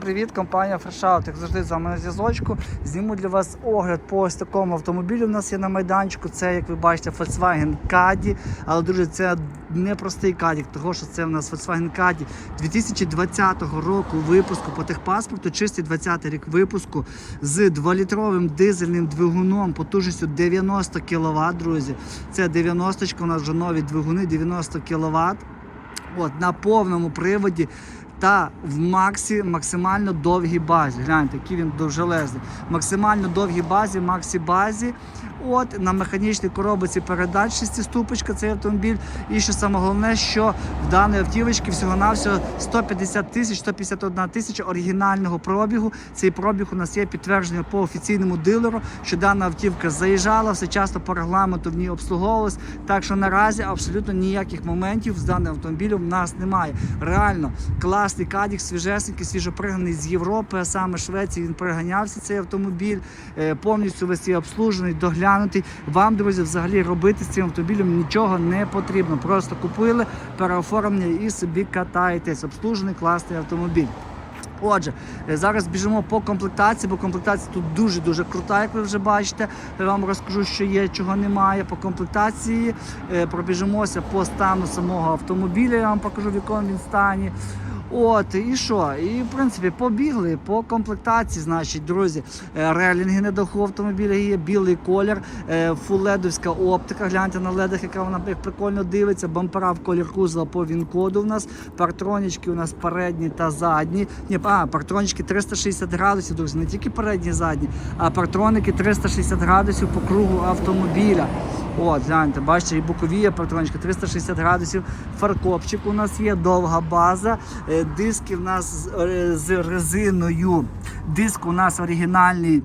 Привіт, компанія Фрешаут. Як завжди з вами на зв'язочку. Зніму для вас огляд по ось такому автомобілю. У нас є на майданчику. Це, як ви бачите, Volkswagen Caddy. Але, друзі, це не простий Caddy, тому що це у нас Volkswagen Caddy 2020 року випуску по техпаспорту, чистий 20 рік випуску з 2-літровим дизельним двигуном потужністю 90 кВт, друзі. Це 90 у нас вже нові двигуни, 90 кВт. От, на повному приводі та в максі максимально довгій базі. Гляньте, який він довжелезний. Максимально довгій базі, максі базі. От на механічній коробиці передач шестиступочка цей автомобіль. І що саме головне, що в даної автівочки всього-навсього 150 тисяч, 151 тисяча оригінального пробігу. Цей пробіг у нас є підтвердження по офіційному дилеру, що дана автівка заїжджала, все часто по регламенту в ній обслуговувалась. Так що наразі абсолютно ніяких моментів з даним автомобілем в нас немає. Реально класний кадік, свіжесенький, свіжопригнаний з Європи, а саме Швеції він приганявся цей автомобіль, е, повністю весь є обслужений, доглянутий. Вам, друзі, взагалі робити з цим автомобілем нічого не потрібно. Просто купили, переоформлення і собі катаєтесь. Обслужений класний автомобіль. Отже, е, зараз біжимо по комплектації, бо комплектація тут дуже-дуже крута, як ви вже бачите. Я вам розкажу, що є, чого немає. По комплектації е, пробіжимося по стану самого автомобіля. Я вам покажу, в якому він стані. От, і що? І в принципі побігли по комплектації, значить, друзі, е, релінги на даху автомобіля є, білий колір, е, фуледовська оптика. Гляньте на ледах, яка вона прикольно дивиться. Бампера в колір кузова по він-коду у нас. Партронічки у нас передні та задні. Ні, а, партронічки 360 градусів, друзі, не тільки передні, задні, а партроники 360 градусів по кругу автомобіля. От, гляньте, бачите, і бокові патрончики 360 градусів. Фаркопчик у нас є, довга база. Е, Диски в нас з, е, резиною. Диск у нас оригінальний.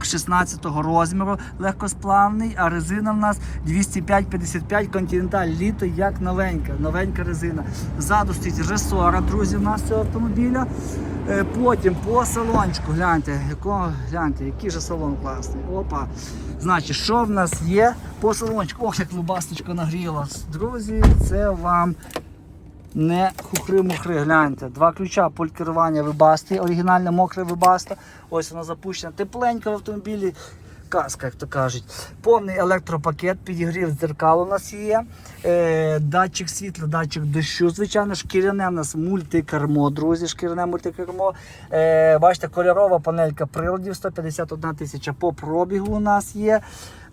16-го розміру легкосплавний, а резина в нас 205-55 Continental літо як новенька, новенька резина. Ззаду стоїть ресора, друзі, в нас цього автомобіля. Е, Потім по салончику, гляньте, якого, гляньте, який же салон класний. Опа. Значить, що в нас є по салончику? Ох, як лубасточка нагрілась. Друзі, це вам не хухри-мухри, гляньте. Два ключа поль керування вибасти, оригінальне мокре вибаста. Ось вона запущена. Тепленька в автомобілі. Каска, як то кажуть. Повний електропакет, підігрів дзеркал у нас є. Е, датчик світла, датчик дощу. Звичайно, шкіряне у нас мультикермо, друзі, шкіряне мультикермо. Е, бачите, кольорова панелька приладів 151 тисяча по пробігу у нас є.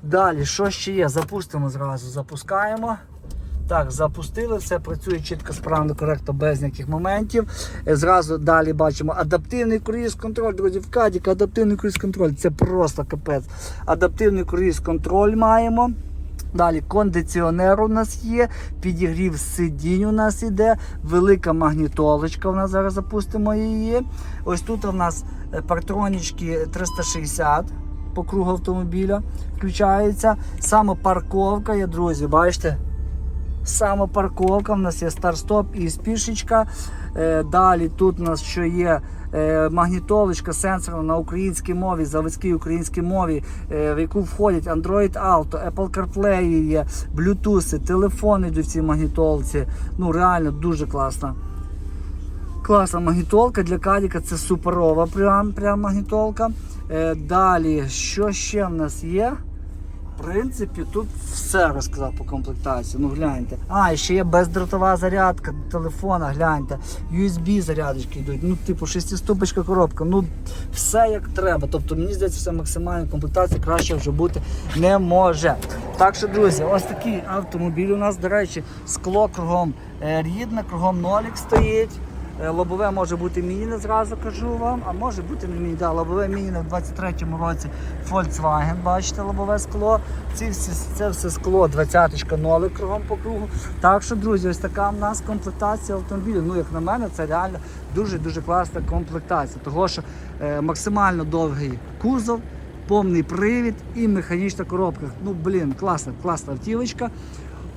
Далі, що ще є? Запустимо зразу. Запускаємо. Так, запустили, все працює чітко, справно, коректно, без ніяких моментів. Е, Зразу далі бачимо адаптивний круїз-контроль, друзі, в кадіка адаптивний круїз-контроль. Це просто капець. Адаптивний круїз-контроль маємо. Далі кондиціонер у нас є, підігрів сидінь у нас іде, велика магнітолочка. У нас зараз запустимо її. Ось тут у нас е, партронічки 360 по кругу автомобіля включається. Самопарковка є, друзі, бачите? Самопарковка, в нас є старт-стоп і спішечка. Е, Далі тут у нас що є е, магнітолочка сенсорна на українській мові, заводській українській мові, е, в яку входять Android Auto, Apple CarPlay є, Bluetooth, телефони йдуть в цій магнітолці. Ну реально дуже класна. Класна магнітолка для кадіка, це суперова прям, прям магнітолка. Далі, що ще в нас є? В принципі, тут все розказав по комплектації. Ну гляньте. А, і ще є бездротова зарядка телефона, гляньте. USB зарядочки йдуть. Ну, типу, шестиступочка коробка. Ну, все як треба. Тобто, мені здається, все максимальна комплектація краще вже бути не може. Так що, друзі, ось такий автомобіль у нас, до речі, скло кругом е, рідне, кругом нолік стоїть. Е, Лобове може бути мініне, зразу кажу вам, а може бути не міні. Да, лобове мініне в 23-му році Volkswagen, бачите, лобове скло. Ці всі, це все скло 20-ка нолик кругом по кругу. Так що, друзі, ось така в нас комплектація автомобілю. Ну, як на мене, це реально дуже-дуже класна комплектація. Того що е, максимально довгий кузов, повний привід і механічна коробка. Ну, блін, класна, класна автівочка.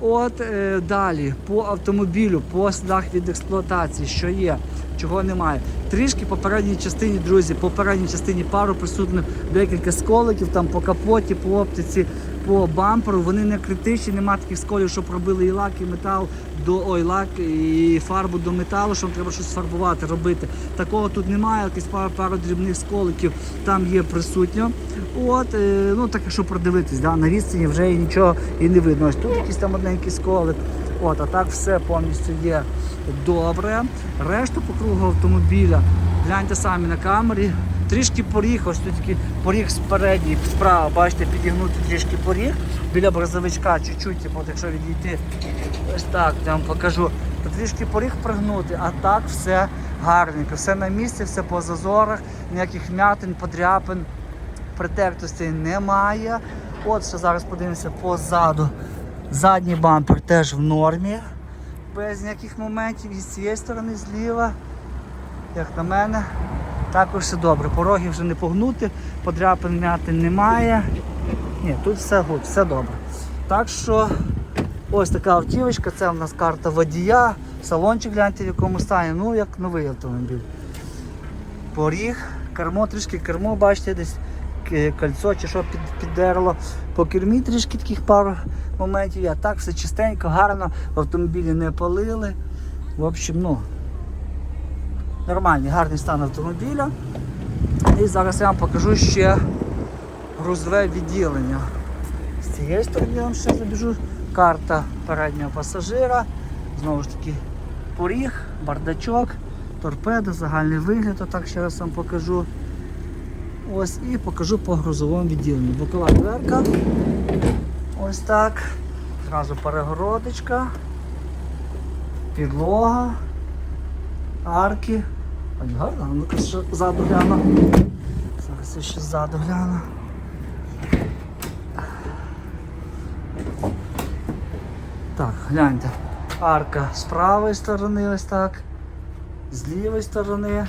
От е, далі по автомобілю, по слідах від експлуатації, що є, чого немає. Трішки по передній частині, друзі, по передній частині пару присутніх декілька сколиків там по капоті, по оптиці. По бамперу, вони не критичні, нема таких сколів, що пробили і лак, і метал до ой, лак і фарбу до металу, що треба щось фарбувати, робити. Такого тут немає, якісь пару, пару дрібних сколиків там є присутньо. От, е, ну так якщо продивитись, да, на відстані вже нічого і не видно. Тут якийсь там одненький сколик. От, а так все повністю є добре. Решту по кругу автомобіля, гляньте самі на камері. Трішки поріг, ось тут такий поріг спереді, справа, бачите, підігнути трішки поріг біля брозовичка, чуть-чуть, якщо відійти, ось так, я вам покажу. То трішки поріг пригнути, а так все гарненько, все на місці, все по зазорах, ніяких м'ятин, подряпин, притертостей немає. От ще зараз подивимося позаду. Задній бампер теж в нормі, без ніяких моментів. І з цієї сторони зліва, як на мене, також все добре. Пороги вже не погнути, подряпин м'ятин немає. Ні, тут все гуд, все добре. Так що ось така автівочка, це у нас карта водія, салончик гляньте в якому стані, ну як новий автомобіль. Поріг, кермо, трішки кермо, бачите, десь кольцо чи що під, піддерло. По кермі трішки таких пару моментів. А так все чистенько, гарно, в автомобілі не палили. В общем, ну, нормальний, гарний стан автомобіля. І зараз я вам покажу ще грузове відділення. З цієї сторони я вам ще забіжу. Карта переднього пасажира. Знову ж таки, поріг, бардачок, торпеда, загальний вигляд, отак ще раз вам покажу. Ось і покажу по грузовому відділенню. Бокова дверка. Ось так. Зразу перегородочка, підлога, арки. Ой, гарно, ну-ка ще ззаду гляну. Зараз я ще ззаду гляну. Так, гляньте. Арка з правої сторони ось так. З лівої сторони.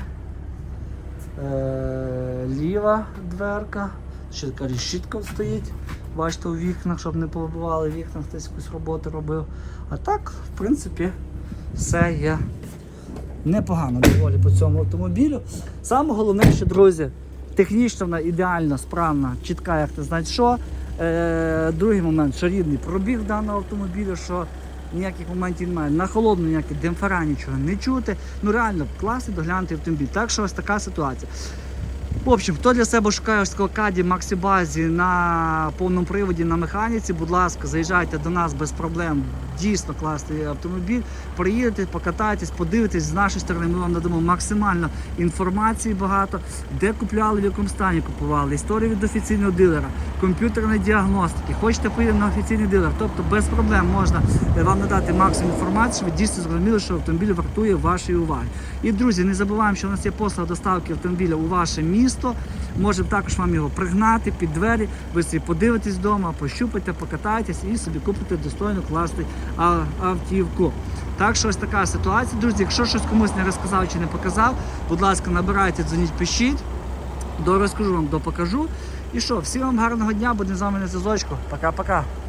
Е, ліва дверка. Ще така решітка стоїть. Бачите, у вікнах, щоб не побивали вікна, хтось якусь роботу робив. А так, в принципі, все є непогано доволі по цьому автомобілю. Саме головне, що, друзі, технічно вона ідеально, справна, чітка, як ти знаєш що. Е, другий момент, що рідний пробіг даного автомобілю, що ніяких моментів немає. На холодну ніяких демпфера нічого не чути. Ну реально класний доглянути автомобіль. Так що ось така ситуація. В общем, хто для себе шукає ось такого каді Максибазі на повному приводі на механіці, будь ласка, заїжджайте до нас без проблем. Дійсно класний автомобіль. Приїдете, покатайтесь, подивитесь з нашої сторони. Ми вам надамо максимально інформації багато, де купляли, в якому стані купували, історію від офіційного дилера, комп'ютерної діагностики. Хочете поїдемо на офіційний дилер, тобто без проблем можна вам надати максимум інформації, щоб ви дійсно зрозуміли, що автомобіль вартує вашої уваги. І друзі, не забуваємо, що у нас є послуга доставки автомобіля у ваше місто. Можемо також вам його пригнати під двері. Ви собі подивитесь вдома, пощупайте, покатайтесь і собі купите достойну класну автівку. Так що ось така ситуація, друзі. Якщо щось комусь не розказав чи не показав, будь ласка, набирайте, дзвоніть, пишіть. До розкажу вам, допокажу. І що, всім вам гарного дня, будемо з вами на зв'язочку. Пока-пока.